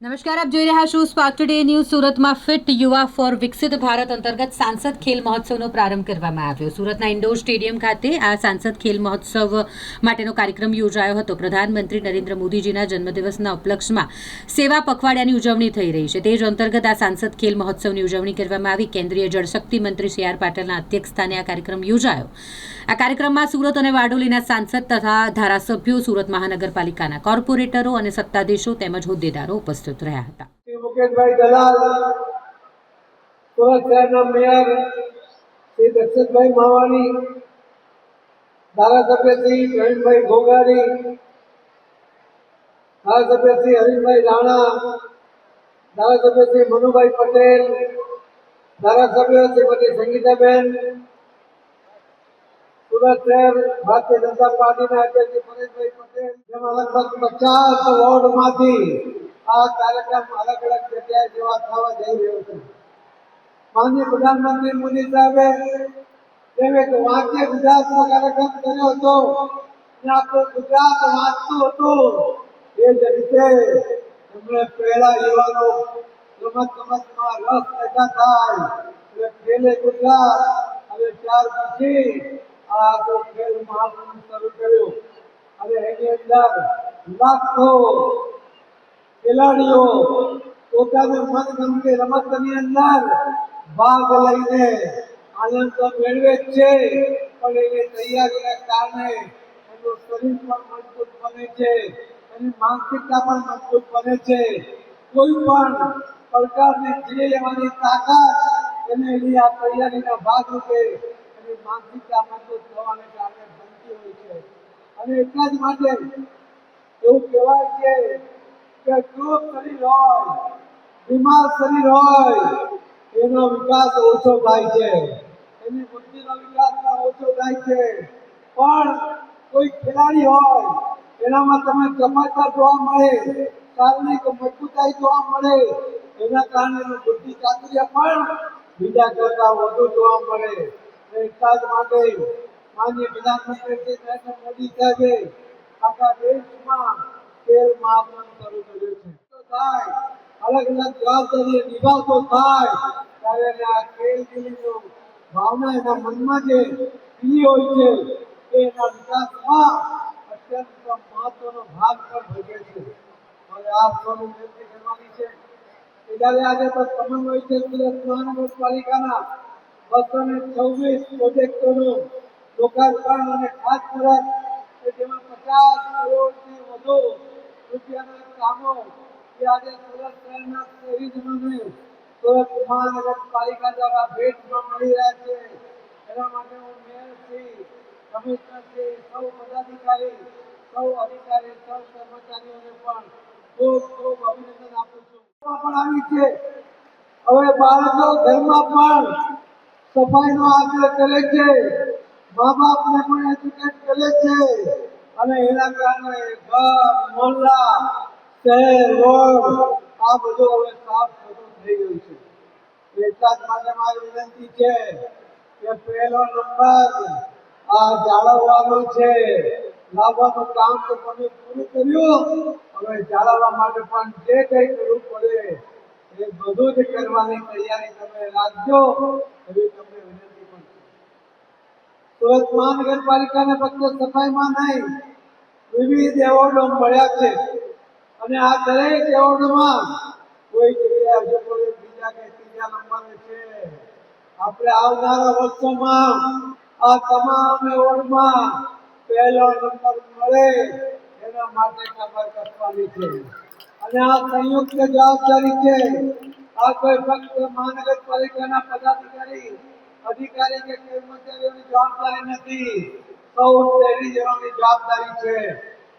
નમસ્કાર, આપ જોઈ રહ્યા છો સ્પાર્ક ટુડે ન્યૂઝ સુરતમાં ફિટ યુવા ફોર વિકસિત ભારત અંતર્ગત સાંસદ ખેલ મહોત્સવનો પ્રારંભ કરવામાં આવ્યો. સુરતના ઇન્ડોર સ્ટેડિયમ ખાતે આ સાંસદ ખેલ મહોત્સવ માટેનો કાર્યક્રમ યોજાયો હતો. પ્રધાનમંત્રી નરેન્દ્ર મોદીજીના જન્મદિવસના ઉપલક્ષમાં સેવા પખવાડિયાની ઉજવણી થઈ રહી છે. તે જ અંતર્ગત આ સાંસદ ખેલ મહોત્સવની ઉજવણી કરવામાં આવી. કેન્દ્રીય જળશક્તિ મંત્રી સી આર પાટીલના અધ્યક્ષસ્થાને આ કાર્યક્રમ યોજાયો. આ કાર્યક્રમમાં સુરત અને વાડોલીના સાંસદ તથા ધારાસભ્યો, સુરત મહાનગરપાલિકાના કોર્પોરેટરો અને સત્તાધીશો તેમજ હોદ્દેદારો ઉપસ્થિત રહ્યા હતા. મુકેશભાઈ દલાલ, સુરત શહેરના મેયર શ્રી દક્ષિતભાઈ માવાણી, ધારાસભ્ય શ્રી પ્રવીણભાઈ ભોગારી ધારાસભ્ય શ્રી હરીશભાઈ રાણા, ધારાસભ્ય શ્રી મનુભાઈ પટેલ, ધારાસભ્ય શ્રીમતી સંગીતાબેન, સુરત શહેર ભારતીય જનતા પાર્ટીના અધ્યક્ષ પરેશભાઈ પટેલ, જેમાં લગભગ પચાસ વોર્ડમાંથી આ કાર્યક્રમ અલગ અલગ જગ્યાએ જેવા થવા જઈ રહ્યો છે. માનનીય પ્રધાનમંત્રી મોદી સાહેબે શરૂ કર્યું. અને એની અંદર લાખો ખેલાડીઓ પોતાની મનગમતી રમતની અંદર ભાગ લઈને આનંદ તો મેળવે છે, પણ એની તૈયારીના કારણે એનું શરીર પણ મજબૂત બને છે, એની માનસિકતા પણ મજબૂત બને છે. કોઈ પણ પ્રકારની જે લેવાની તાકાત એને એની આ તૈયારીના ભાગરૂપે એની માનસિકતા મજબૂત થવાને કારણે બનતી હોય છે. અને એટલા જ માટે એવું કહેવાય છે શારીરિક મજબૂતાઈ જોવા મળે, એના કારણે બુદ્ધિ ચાતુર્ય પણ બીજા કરતા વધુ જોવા મળે. એટલા જ માટે માન્ય પ્રધાનમંત્રી નરેન્દ્ર મોદી સાહેબે આખા દેશમાં ખેલ મહાકુંભ શરૂ છે અલગ અલગ થાય ત્યારે આ ભાવના એના મનમાં જે હોય છે એના વિકાસમાં અત્યંત છે હવે કરવાની છે કે જ્યારે આજે તો બસો ને છવ્વીસ પ્રોજેક્ટોનું લોકાર્પણ અને ખાસ મુહૂર્ત જેમાં પચાસ કરોડથી વધુ રૂપિયાના કામો સૌ પદાધિકારી, સૌ અધિકારી, સૌ પણ આવી છે. હવે બાળકો ઘરમાં પણ સફાઈનો આગ્રહ કરે છે. મા બાપને પણ એજ્યુકેટ કરે છે. અને કારણે ઘર મોલ્લા, શહેર, રોડ, આ બધું હવે સાફ થતું થઈ ગયું છે. એટલા જ માટે મારી વિનંતી છે કે પહેલો નંબર આ જાળવવાનો છે. લાવવાનું કામ તો તમે પૂરું કર્યું, હવે જાળવવા માટે પણ જે કંઈ કરવું પડે એ બધું જ કરવાની તૈયારી તમે રાખજો. એવી તમને વિનંતી સુરત મહાનગરપાલિકાને ફક્ત સફાઈમાં નહીં, વિવિધ એવોર્ડો મળ્યા છે. અને આ દરેક એવોર્ડમાં કોઈ જગ્યાએ બીજા કે ત્રીજા નંબરે છે. આપણે આવનારા વર્ષોમાં આ તમામ એવોર્ડમાં પહેલો નંબર મળે, એના માટે કમર કરવાની છે. અને આ સંયુક્ત જવાબદારી છે. આ કોઈ ફક્ત મહાનગરપાલિકાના પદાધિકારી અધિકારી કે કર્મચારીઓની જવાબદારી નથી. સૌ શહેરીજનોની જવાબદારી છે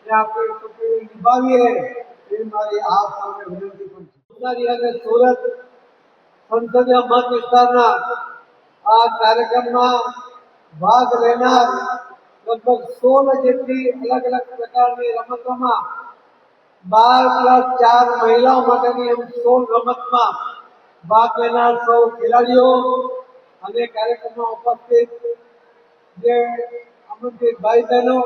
કે આપણે સુપ્રીમ નિભાવીએ. એ મારી આ સામે વિનંતી પણ છે. નવસારી અને સુરત સંસદીય મત વિસ્તારના આ કાર્યક્રમમાં ભાગ લેનાર લગભગ સોળ જેટલી અલગ અલગ પ્રકારની રમતોમાં બાર પ્લસ ચાર મહિલાઓ માટેની એમ સોળ રમતમાં ભાગ લેનાર સૌ ખેલાડીઓ અને કાર્યક્રમમાં ઉપસ્થિત જે આમંત્રિત ભાઈ બહેનો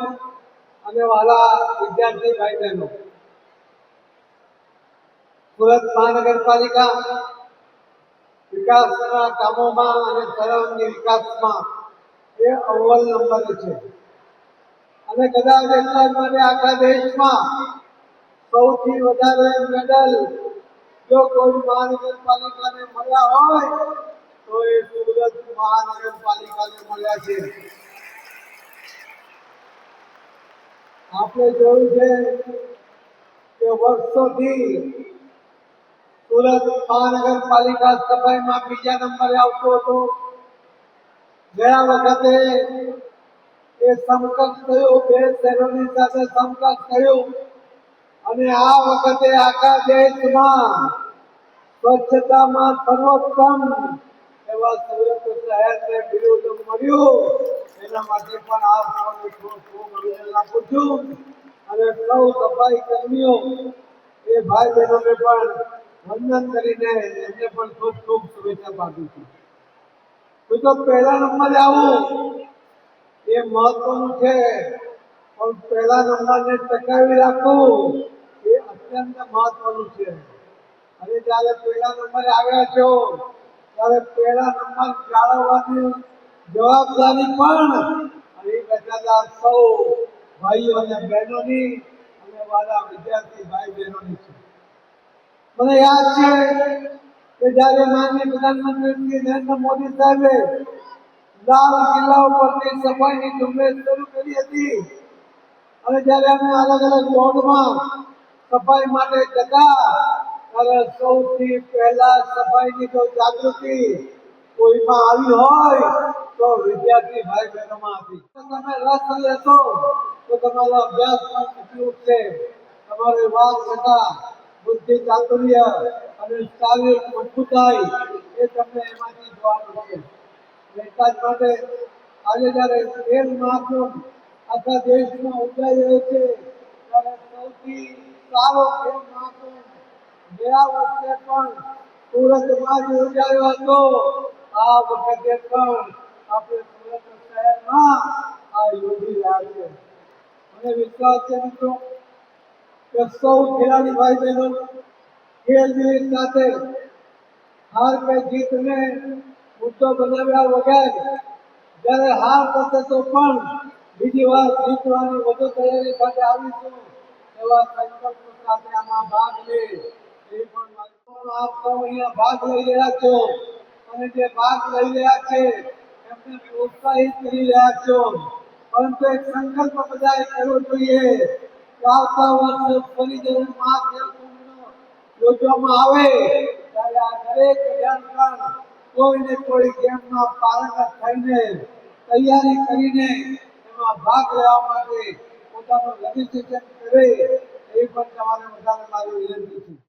અને વાલા વિદ્યાર્થી ભાઈ બહેનો સુરત મહાનગરપાલિકા વિકાસના કામોમાં અને સર્વાંગી વિકાસમાં એ અવ્વલ નંબર છે. અને કદાચ એટલા માટે આખા દેશમાં સૌથી વધારે મેડલ જો કોઈ મહાનગરપાલિકાને મળ્યા હોય તો આપણે જોયું છે કે વર્ષોથી સુરત મહાનગરપાલિકા સફાઈમાં બીજા નંબરે આવતો હતો. ગયા વખતે એ સમકક્ષ થયું, બે શહેરોની સાથે સમકક્ષ થયું. અને આ વખતે આખા દેશમાં સ્વચ્છતામાં સર્વોત્તમ એવા સંયુક્ત શહેરને બિરુદ મળ્યું. એના માટે પણ આપ સૌને ખૂબ ખૂબ અભિનંદન આપું છું. અને સૌ સફાઈ કર્મીઓ, એ ભાઈ બહેનોને પણ વંદન કરીને એમને પણ ખૂબ ખૂબ શુભેચ્છા પાઠવું છું. હું તો પહેલા નંબરે આવું. એ મહત્વનું છે. પણ પહેલા નંબરને ટકાવી રાખવું એ અત્યંત મહત્વનું છે. અને જ્યારે પહેલા નંબરે આવ્યા છો ત્યારે પહેલા નંબર જાળવવાની જવાબદારી પણ અહીં બેઠેલા સૌ ભાઈઓ અને બહેનોની અને મારા વિદ્યાર્થી ભાઈ બહેનોની છે. મને યાદ છે કે જ્યારે માનનીય પ્રધાનમંત્રી નરેન્દ્ર મોદી સાહેબે લાલ કિલ્લા ઉપરથી સફાઈની ઝુંબેશ શરૂ કરી હતી અને જ્યારે અમે અલગ અલગ વોર્ડમાં સફાઈ માટે જતા ત્યારે સૌથી પહેલા સફાઈની જો જાગૃતિ કોઈમાં આવી હોય તો વિદ્યાર્થી ભાઈ બહેનોમાં આવી. તમે રસ લેશો, તો તમારો અભ્યાસ પણ ઉપયોગ છે તમારી વાત છતાં બુદ્ધિ ચાતુર્ય અને શારીરિક મજબૂતાઈ એ તમને એમાંથી જોવા મળશે. એટલા માટે આજે જ્યારે ખેલ મહાકુંભ આખા દેશમાં ઉજાઈ રહ્યો છે, ત્યારે સૌથી સારો ખેલ મહાકુંભ ગયા વર્ષે પણ સુરતમાં જ યોજાયો હતો. આ વખતે પણ આપણે સુરત શહેરમાં આ યોજી રહ્યા છે. મને વિશ્વાસ છે મિત્રો કે સૌ ખેલાડી ભાઈ બહેનો ખેલની સાથે હાર કે જીતને મુદ્દો બનાવ્યા વગર જ્યારે હાર થશે તો પણ બીજી વાર જીતવાની વધુ તૈયારી સાથે આવીશું એવા સંકલ્પ સાથે આમાં ભાગ લે. આપ સૌ અહીંયા ભાગ લઈ રહ્યા ત્યારે કરીને એમાં ભાગ લેવા માટે પોતાનું રજીસ્ટ્રેશન કરે, એ પણ તમારે બધાને મારી વિનંતી છે.